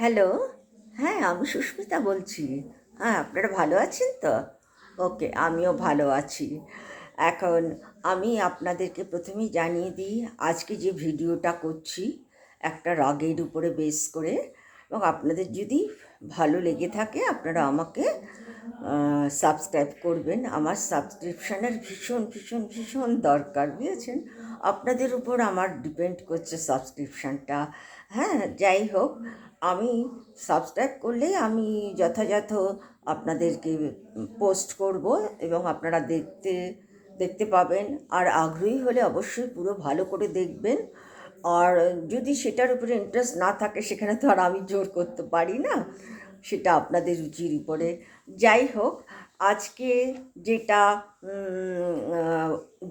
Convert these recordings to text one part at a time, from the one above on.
Hello? হ্যাঁ আমি সুস্মিতা বলছি। হ্যাঁ আপনারা ভালো আছেন তো? ওকে, আমিও ভালো আছি। এখন আমি আপনাদেরকে প্রথমেই জানিয়ে দিই, আজকে যে ভিডিওটা করছি, একটা রাগের উপরে বেস করে। এবং আপনাদের যদি ভালো লেগে থাকে, আপনারা আমাকে সাবস্ক্রাইব করবেন। আমার সাবস্ক্রিপশানের ভীষণ ভীষণ ভীষণ দরকার, বুঝেছেন? আপনাদের উপর আমার ডিপেন্ড করছে সাবস্ক্রিপশানটা হ্যাঁ যাই হোক আমি সাবস্ক্রাইব করলেই আমি যথাযথ আপনাদেরকে পোস্ট করব এবং আপনারা দেখতে দেখতে পাবেন। আর আগ্রহী হলে অবশ্যই পুরো ভালো করে দেখবেন। আর যদি সেটার উপরে ইন্টারেস্ট না থাকে, সেখানে তো আর আমি জোর করতে পারি না। সেটা আপনাদের রুচির উপরে। যাই হোক আজকে যেটা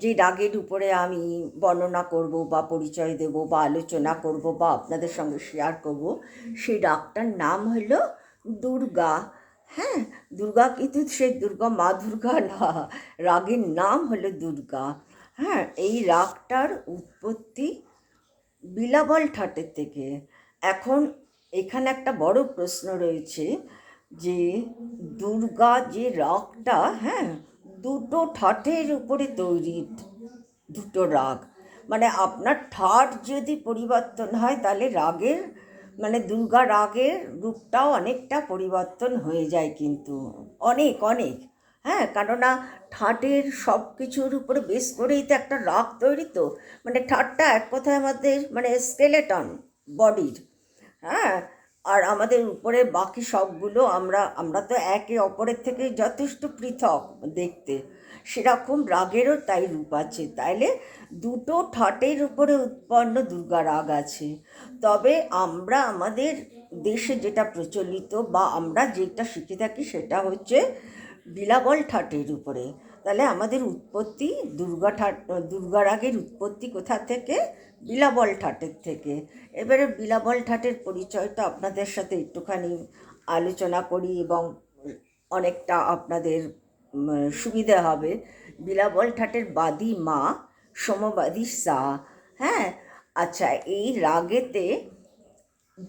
যে রাগের উপরে আমি বর্ণনা করব বা পরিচয় দেব বা আলোচনা করব বা আপনাদের সঙ্গে শেয়ার করব সেই রাগটার নাম হলো দুর্গা। হ্যাঁ দুর্গা কিন্তু সে দুর্গা, মা দুর্গা না, রাগের নাম হলো দুর্গা। হ্যাঁ এই রাগটার উৎপত্তি বিলাবল ঠাটের থেকে। এখন এখানে একটা বড় প্রশ্ন রয়েছে যে দুর্গা যে রাগটা হ্যাঁ দুটো ঠাটের উপরে তৈরি, দুটো রাগ। মানে আপনার ঠাট যদি পরিবর্তন হয়, তাহলে রাগের মানে দুর্গা রাগের রূপটাও অনেকটা পরিবর্তন হয়ে যায় কিন্তু। অনেক অনেক। হ্যাঁ কেননা ঠাটের সব কিছুর উপরে বেস করেই তো একটা রাগ তৈরি তো। মানে ঠাটটা এক কথায় আমাদের মানে স্কেলেটন বডির হ্যাঁ আর আমাদের উপরে বাকি সবগুলো আমরা আমরা তো একে অপরের থেকে যথেষ্ট পৃথক দেখতে। সেরকম রাগেরও তাই রূপ আছে। তাইলে দুটো ঠাটের উপরে উৎপন্ন দুর্গা রাগ আছে। তবে আমরা, আমাদের দেশে যেটা প্রচলিত বা আমরা যেটা শিখে থাকি সেটা হচ্ছে বিলাবল ঠাটের উপরে। তাহলে আমাদের উৎপত্তি দুর্গা ঠাট দুর্গা রাগের উৎপত্তি কোথা থেকে? বিলাবল ঠাটের থেকে। এবারে বিলাবল ঠাটের পরিচয়টা আপনাদের সাথে একটুখানি আলোচনা করি এবং অনেকটা আপনাদের সুবিধা হবে। বিলাবল ঠাটের বাদী মা, সমবাদী সা। হ্যাঁ? আচ্ছা এই রাগেতে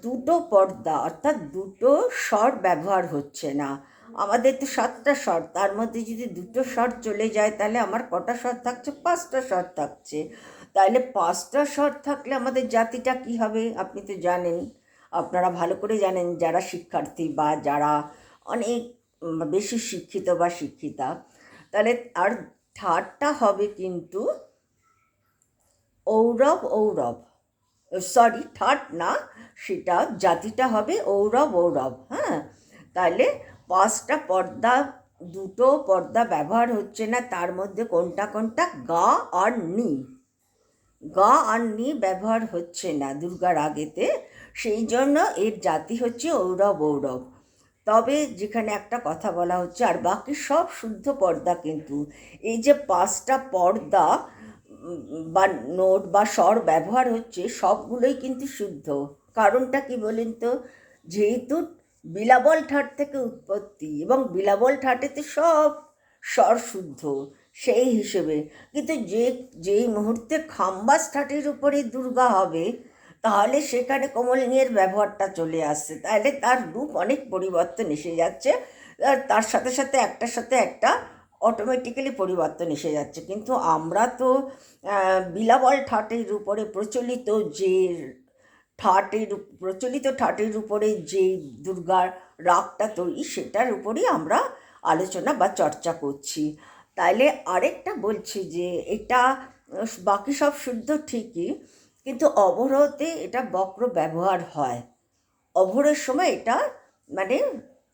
দুটো পর্দা, অর্থাৎ দুটো স্বর ব্যবহার হচ্ছে না। আমাদের তো সাতটা স্বর তার মধ্যে যদি দুটো স্বর চলে যায়, তাহলে আমার কটা স্বর থাকছে? পাঁচটা স্বর থাকছে। তাহলে পাঁচটা স্বর থাকলে আমাদের জাতিটা কি হবে? আপনি তো জানেন। আপনারা ভালো করে জানেন, যারা শিক্ষার্থী বা যারা অনেক বেশি শিক্ষিত বা শিক্ষিতা, তাহলে আর থার্ডটা হবে কিন্তু ঔরব ঔরব। সরি থার্ড না, সেটা জাতিটা হবে ঔরব ঔরব হ্যাঁ? তাহলে পাঁচটা পর্দা, দুটো পর্দা ব্যবহার হচ্ছে না, তার মধ্যে কোনটা কোনটা? গা আর নি। গা আর নি ব্যবহার হচ্ছে না দুর্গার আগেতে, সেই জন্য এর জাতি হচ্ছে ঔরব ঔরব। তবে যেখানে একটা কথা বলা হচ্ছে, আর বাকি সব শুদ্ধ পর্দা কিন্তু, এই যে পাঁচটা পর্দা বা নোট বা স্বর ব্যবহার হচ্ছে, সবগুলোই কিন্তু শুদ্ধ। কারণটা কি বলেন তো? যেহেতু বিলাবল ঠাট থেকে উৎপত্তি এবং বিলাবল ঠাটেতে সব স্বর শুদ্ধ, সেই হিসেবে। কিন্তু যে, যেই মুহূর্তে খাম্বাস ঠাটের উপরে দুর্গা হবে, তাহলে সেখানে কমলিনীর ব্যবহারটা চলে আসছে। তাহলে তার রূপ অনেক পরিবর্তন এসে যাচ্ছে। আর তার সাথে সাথে একটার সাথে একটা অটোমেটিক্যালি পরিবর্তন এসে যাচ্ছে। কিন্তু আমরা তো বিলাবল ঠাটের উপরে প্রচলিত যে ঠাটের প্রচলিত ঠাটের উপরে যে দুর্গার রাগটা তৈরি, সেটার উপরেই আমরা আলোচনা বা চর্চা করছি। তাইলে আরেকটা বলছি যে, এটা বাকি সব শুদ্ধ ঠিকই, কিন্তু অবরোধে এটা বক্র ব্যবহার হয়। অবরোধের সময় এটা মানে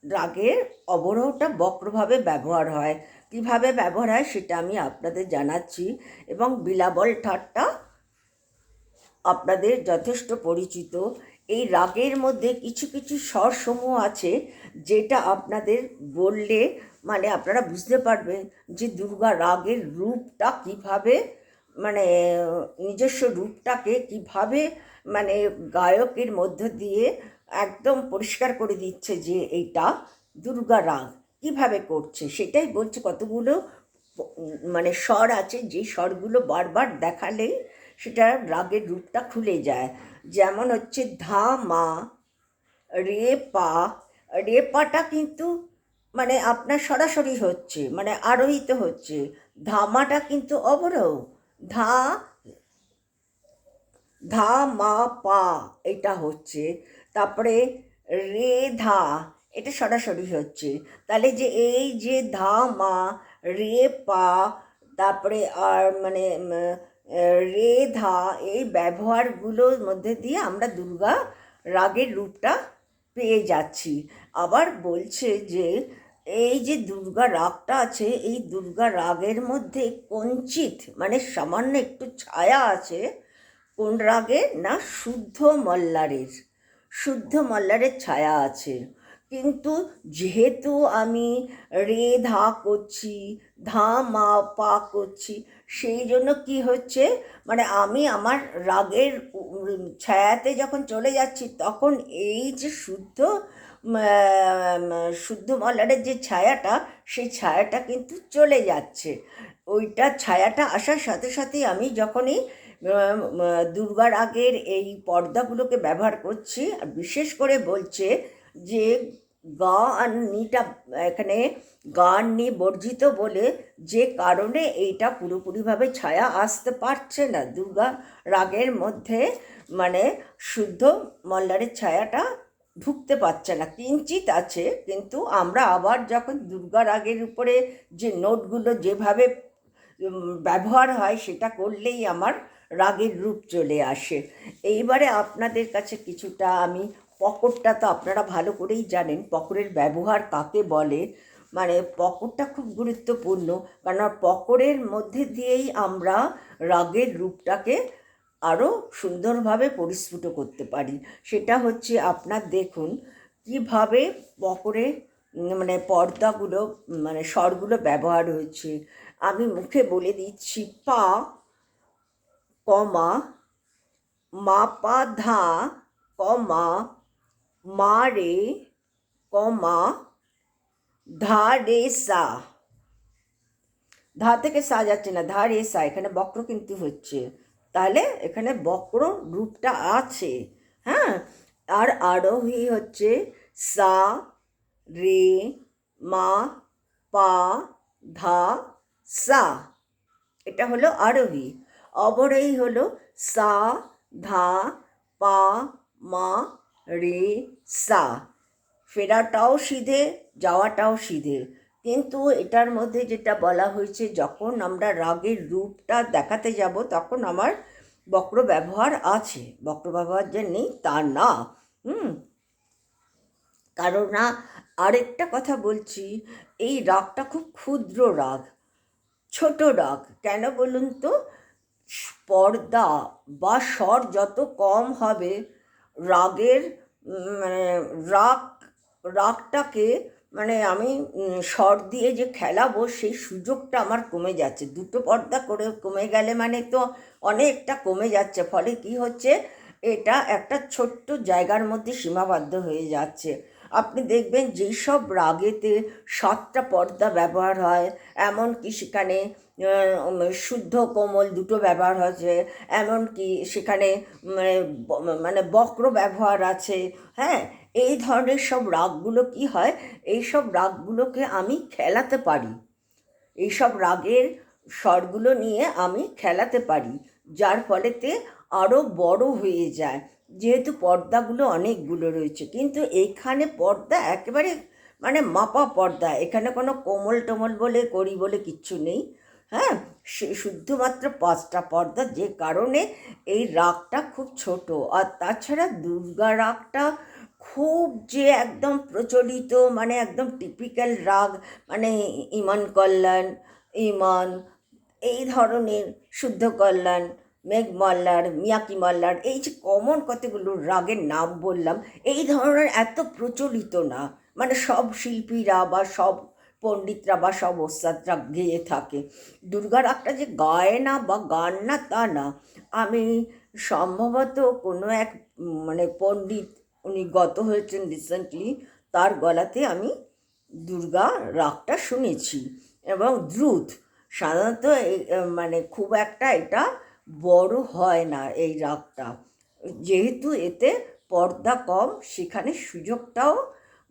রাগের অবরোহটা বক্রভাবে ব্যবহার হয়। কীভাবে ব্যবহার হয় সেটা আমি আপনাদের জানাচ্ছি এবং বিলাবল ঠাট্টা আপনাদের যথেষ্ট পরিচিত। এই রাগের মধ্যে কিছু কিছু স্বরসমূহ আছে যেটা আপনাদের বললে মানে আপনারা বুঝতে পারবেন যে দুর্গা রাগের রূপটা কীভাবে মানে নিজস্ব রূপটাকে কীভাবে মানে গায়কের মধ্য দিয়ে একদম পরিষ্কার করে দিচ্ছে যে এইটা দুর্গা রাগ। কীভাবে করছে? সেটাই বলছে কতগুলো মানে স্বর আছে। যে স্বরগুলো বারবার দেখালেই সেটা রাগের রূপটা খুলে যায়। যেমন হচ্ছে, ধা, মা, রে, পা। রে, পাটা কিন্তু মানে আপনার সরাসরি হচ্ছে মানে আরোহিত হচ্ছে। ধামাটা কিন্তু অবরোহ। ধা ধা, মা, পা, এটা হচ্ছে। তারপরে রে, ধা, এটা সরাসরি হচ্ছে। তাহলে যে এই যে ধা, মা, রে, পা, তারপরে আর মানে রে ধা, এই ব্যবহারগুলোর মধ্যে দিয়ে আমরা দুর্গা রাগের রূপটা পেয়ে যাচ্ছি। আবার বলছে যে, এই যে দুর্গা রাগটা আছে, এই দুর্গা রাগের মধ্যে কঞ্চিত মানে সামান্য একটু ছায়া আছে, কোন রাগে? না, শুদ্ধ মল্লারের শুদ্ধ মল্লারের ছায়া আছে। কিন্তু যেহেতু আমি রে ধা করছি, ধা মা পা করছি সেই জন্য কি হচ্ছে? মানে আমি আমার রাগের ছায়াতে যখন চলে যাচ্ছি, তখন এই যে শুদ্ধ শুদ্ধ মল্লারের যে ছায়াটা, সেই ছায়াটা কিন্তু চলে যাচ্ছে। ওইটা ছায়াটা আসার সাথে সাথে আমি যখনই দুর্গা রাগের এই পর্দাগুলোকে ব্যবহার করছি, আর বিশেষ করে বলছে যে গা আর নিটা, এখানে গান নি বর্জিত বলে যে কারণে এইটা পুরোপুরিভাবে ছায়া আসতে পারছে না। দুর্গা রাগের মধ্যে মানে শুদ্ধ মল্লারের ছায়াটা ঢুকতে পারছে না। কিঞ্চিত আছে, কিন্তু আমরা আবার যখন দুর্গা রাগের উপরে যে নোটগুলো যেভাবে ব্যবহার হয় সেটা করলেই আমার রাগের রূপ চলে আসে। এইবারে আপনাদের কাছে কিছুটা আমি পকরটা তো আপনারা ভালো করেই জানেন পকরের ব্যবহার কাকে বলে। মানে পকরটা খুব গুরুত্বপূর্ণ। কারণ পকরের মধ্যে দিয়েই আমরা রাগের রূপটাকে আরও সুন্দরভাবে পরিস্ফুট করতে পারি। সেটা হচ্ছে আপনার দেখুন, কীভাবে পকরে মানে পর্দাগুলো মানে স্বরগুলো ব্যবহার হয়েছে। আমি মুখে বলে দিচ্ছি, পা, কমা মা পা ধা কমা মা রে কমা ধা রে সা। ধা থেকে সা যাচ্ছে না ধা রে সা, এখানে বক্র কিন্তু হচ্ছে। তাহলে এখানে বক্র রূপটা আছে হ্যাঁ? আর আরোহী হচ্ছে সা, রে, মা, পা, ধা, সা। এটা হলো আরোহী। অবরোহী হলো সা, ধা, পা, মা রে সা। ফেরাটাও সিধে, যাওয়াটাও সিধে। কিন্তু এটার মধ্যে যেটা বলা হয়েছে, যখন আমরা রাগের রূপটা দেখাতে যাব, তখন আমার বক্র ব্যবহার আছে। বক্র ব্যবহার যে নেই, তা না। হুম? কারণ না আরেকটা কথা বলছি, এই রাগটা খুব ক্ষুদ্র রাগ, ছোট রাগ। কেন বলুন তো? পর্দা বা স্বর যত কম হবে রাগের মানে রাগ, রাগটাকে মানে আমি শর্ট দিয়ে যে খেলাবো সেই সুযোগটা আমার কমে যাচ্ছে। দুটো পর্দা করে কমে গেলে মানে তো অনেকটা কমে যাচ্ছে। ফলে কি হচ্ছে? এটা একটা ছোট্ট জায়গার মধ্যে সীমাবদ্ধ হয়ে যাচ্ছে। আপনি দেখবেন যেই সব রাগেতে সাতটা পর্দা ব্যবহার হয়, এমনকি সেখানে শুদ্ধ কোমল দুটো ব্যবহার হচ্ছে এমনকি সেখানে মানে মানে বক্র ব্যবহার আছে হ্যাঁ? এই ধরনের সব রাগগুলো কি হয়? এই সব রাগগুলোকে আমি খেলাতে পারি। এইসব রাগের স্বরগুলো নিয়ে আমি খেলাতে পারি, যার ফলেতে আরও বড় হয়ে যায়। যেহেতু পর্দাগুলো অনেকগুলো রয়েছে, কিন্তু এইখানে পর্দা একেবারে মানে মাপা পর্দা, এখানে কোনো কোমল টোমল বলে করি বলে কিচ্ছু নেই হ্যাঁ? শুধুমাত্র পাঁচটা পর্দা, যে কারণে এই রাগটা খুব ছোট। আর তাছাড়া দুর্গা রাগটা খুব যে একদম প্রচলিত মানে একদম টিপিক্যাল রাগ মানে ইমান কল্যাণ ইমান, এই ধরনের শুদ্ধ কল্যাণ মেঘ মল্লার, মিয়াকি মল্লার, এই যে কমন কতগুলো রাগের নাম বললাম, এই ধরনের এত প্রচলিত না। মানে সব শিল্পীরা বা সব পণ্ডিতরা বা সব ওস্তাদরা গেয়ে থাকে। দুর্গা রাগটা যে গায় না বা গান না তা না। আমি সম্ভবত কোনো এক মানে পণ্ডিত উনি গত হয়েছেন রিসেন্টলি তার গলাতে আমি দুর্গা রাগটা শুনেছি। এবং দ্রুত, সাধারণত মানে খুব একটা এটা বড় হয় না এই রাগটা। যেহেতু এতে পর্দা কম, সেখানে সুযোগটাও,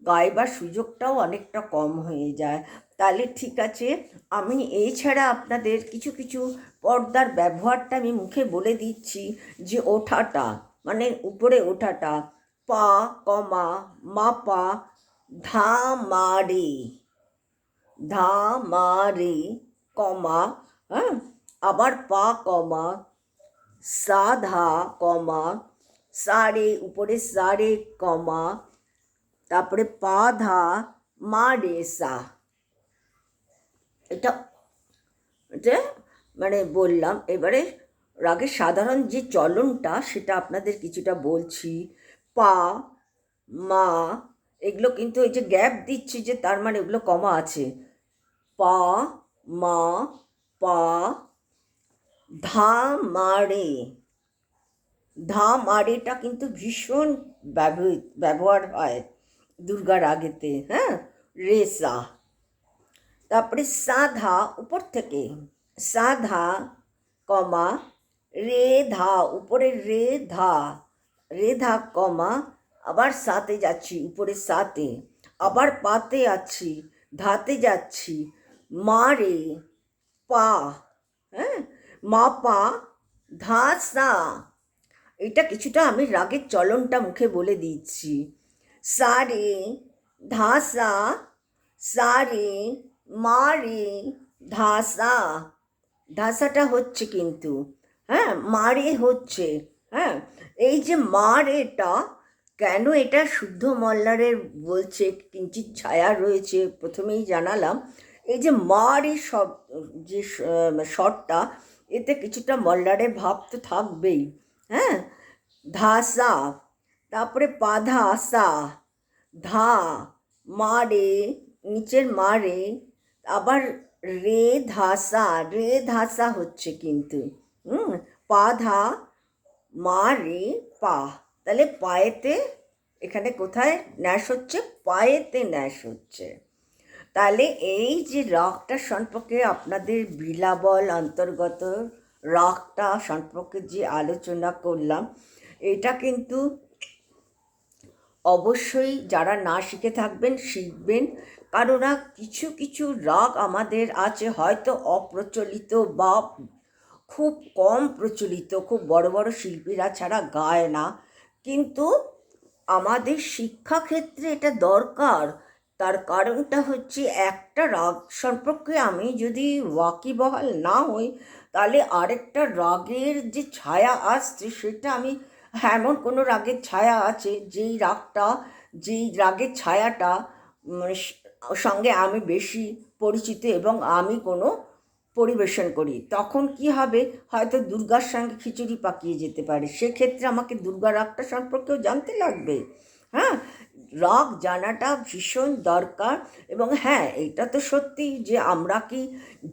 গাইবার সুযোগটাও অনেকটা কম হয়ে যায়। তাহলে ঠিক আছে, আমি এছাড়া আপনাদের কিছু কিছু পর্দার ব্যবহারটা আমি মুখে বলে দিচ্ছি যে ওঠাটা মানে উপরে ওঠাটা, পা, কমা, মাপা, ধা মারে ধা মারে কমা হ্যাঁ আবার পা, কমা সাধা কমা সারে উপরে সারে কমা, তারপরে পা ধা মা রে সা। এটা এটা মানে বললাম, এবারে রাগের সাধারণ যে চলনটা, সেটা আপনাদের কিছুটা বলছি। পা, মা, এগুলো কিন্তু এই যে গ্যাপ দিচ্ছি যে তার মানে এগুলো কমা আছে। পা, মা, পা ধা মারে ধা মারেটা কিন্তু ভীষণ ব্যবহৃত ব্যবহার হয় দুর্গা রাগেতে হ্যাঁ? রেসা। তারপরে সাধা উপর থেকে। সাধা, কমা রে ধা উপরে রে ধা রে ধা কমা, আবার সাতে যাচ্ছি, উপরে সাতে। আবার পাতে আছি, ধাতে যাচ্ছি মা রে পা হ্যাঁ? মা পা, ধা এটা কিছুটা আমি রাগের চলনটা মুখে বলে দিচ্ছি। সা রে, ধা, সা। সা রে, মা রে ধাসা ধাসাটা হচ্ছে কিন্তু হ্যাঁ? মারে হচ্ছে হ্যাঁ? এই যে মারেটা কেন এটা শুদ্ধ মল্লারের বলছে, কিঞ্চিত ছায়া রয়েছে, প্রথমেই জানালাম। এই যে মারে সব যে শটটা এতে কিছুটা মল্লারের ভাব তো থাকবেই হ্যাঁ? ধাসা, তারপরে পাধা আসা ধা, মারে, নিচের মারে, আবার রে ধাসা রে ধাসা হচ্ছে কিন্তু, হুম? পা ধা মা রে পা, তাহলে পায়েতে এখানে কোথায় ন্যাস হচ্ছে? পায়েতে ন্যাস হচ্ছে। তাহলে এই যে রাগটা সম্পর্কে আপনাদের বিলাবল অন্তর্গত রাগটা সম্পর্কে যে আলোচনা করলাম, এটা কিন্তু অবশ্যই যারা না শিখে থাকবেন, শিখবেন। কেননা কিছু কিছু রাগ আমাদের আছে হয়তো অপ্রচলিত বা খুব কম প্রচলিত, খুব বড় বড় শিল্পীরা ছাড়া গায় না। কিন্তু আমাদের শিক্ষাক্ষেত্রে এটা দরকার। তার কারণটা হচ্ছে একটা রাগ। সম্পর্কে আমি যদি ওয়াকিবহাল না হই, তাহলে আরেকটা রাগের যে ছায়া আসছে, সেটা আমি এমন কোনো রাগের ছায়া আছে, যেই রাগটা, যেই রাগের ছায়াটা সঙ্গে আমি বেশি পরিচিত এবং আমি কোনো পরিবেশন করি। তখন কি হবে? হয়তো দুর্গার সঙ্গে খিচুড়ি পাকিয়ে যেতে পারে। সেক্ষেত্রে আমাকে দুর্গা রাগটা সম্পর্কেও জানতে লাগবে। হ্যাঁ? রাগ জানাটা ভীষণ দরকার। এবং হ্যাঁ এটা তো সত্যি যে আমরা কি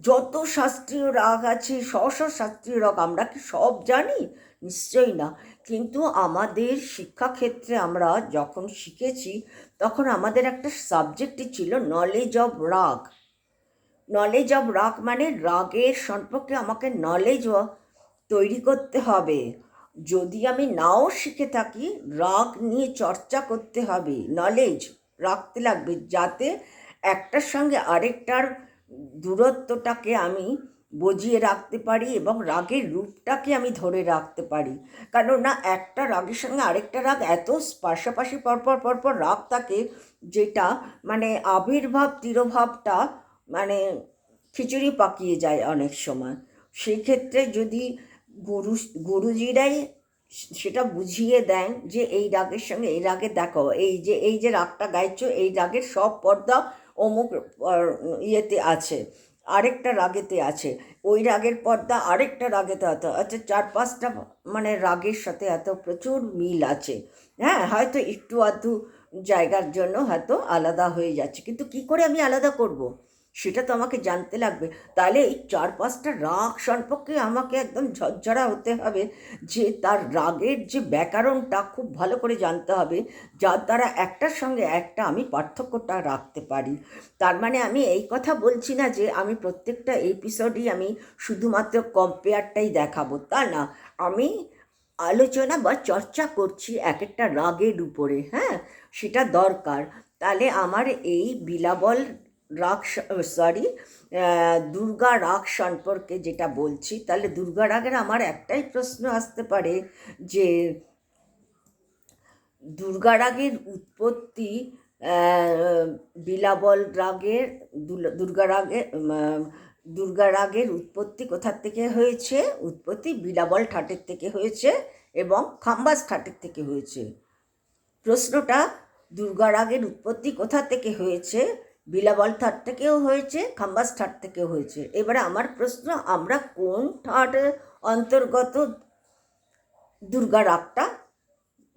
যত শাস্ত্রীয় রাগ আছে স্ব শাস্ত্রীয় রাগ আমরা কি সব জানি? নিশ্চয়ই না। কিন্তু আমাদের শিক্ষাক্ষেত্রে আমরা যখন শিখেছি, তখন আমাদের একটা সাবজেক্টই ছিল knowledge of raga knowledge of raga মানে রাগের সম্পর্কে আমাকে নলেজ তৈরি করতে হবে। যদি আমি নাও শিখে থাকি, রাগ নিয়ে চর্চা করতে হবে নলেজ রাখতে লাগবে, যাতে একটার সঙ্গে আরেকটার দূরত্বটাকে আমি বজিয়ে রাখতে পারি এবং রাগের রূপটাকে আমি ধরে রাখতে পারি। কেননা একটা রাগের সঙ্গে আরেকটা রাগ এত পাশাপাশি পরপর পরপর রাগ থাকে, যেটা মানে আবির্ভাব, তিরোভাবটা মানে খিচুড়ি পাকিয়ে যায় অনেক সময়। সেক্ষেত্রে যদি গুরু, গুরুজিরাই সেটা বুঝিয়ে দেন যে এই রাগের সঙ্গে এই রাগে দেখো এই যে এই যে রাগটা গাইছো, এই রাগের সব পর্দা অমুক ইয়েতে আছে, আরেকটা রাগেতে আছে। ওই রাগের পর্দা আরেকটা রাগেতে হতো আচ্ছা চার পাঁচটা মানে রাগের সাথে এত প্রচুর মিল আছে। হ্যাঁ হয়তো একটু আধটু জায়গার জন্য হয়তো আলাদা হয়ে যাচ্ছে। কিন্তু কি করে আমি আলাদা করব। সেটা তো আমাকে জানতে লাগবে। তাহলে এই চার পাঁচটা রাগ সম্পর্কে আমাকে একদম ঝরঝরা হতে হবে যে তার রাগের যে ব্যাকরণটা খুব ভালো করে জানতে হবে, যার দ্বারা একটার সঙ্গে একটা আমি পার্থক্যটা রাখতে পারি। তার মানে আমি এই কথা বলছি না যে আমি প্রত্যেকটা এপিসোডই আমি শুধুমাত্র কম্পেয়ারটাই দেখাবো, তা না। আমি আলোচনা বা চর্চা করছি এক একটা রাগের উপরে হ্যাঁ? সেটা দরকার। তাহলে আমার এই বিলাবল রাগ সরি দুর্গা রাগ সম্পর্কে যেটা বলছি, তাহলে দুর্গা রাগের আমার একটাই প্রশ্ন আসতে পারে যে, দুর্গা রাগের উৎপত্তি বিলাবল রাগের দুর্গা রাগের দুর্গা রাগের উৎপত্তি কোথার থেকে হয়েছে? উৎপত্তি বিলাবল ঠাটের থেকে হয়েছে এবং খাম্বাস ঠাটের থেকে হয়েছে। প্রশ্নটা, দুর্গা রাগের উৎপত্তি কোথা থেকে হয়েছে? বিলাবল ঠাট থেকেও হয়েছে, খাম্বাস ঠাট থেকেও হয়েছে। এবারে আমার প্রশ্ন, আমরা কোন ঠাটের অন্তর্গত দুর্গা রাগটা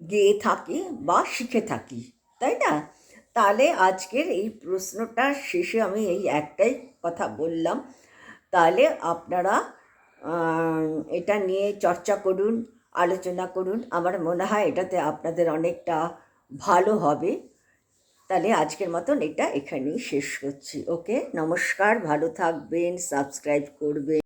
গেয়ে থাকি বা শিখে থাকি, তাই না? তাহলে আজকের এই প্রশ্নটা শেষে আমি এই একটাই কথা বললাম। তাহলে আপনারা এটা নিয়ে চর্চা করুন, আলোচনা করুন। আমার মনে হয় এটাতে আপনাদের অনেকটা ভালো হবে। তাহলে আজকের মতন এটা এখানেই শেষ করছি। ওকে? নমস্কার ভালো থাকবেন সাবস্ক্রাইব করবেন।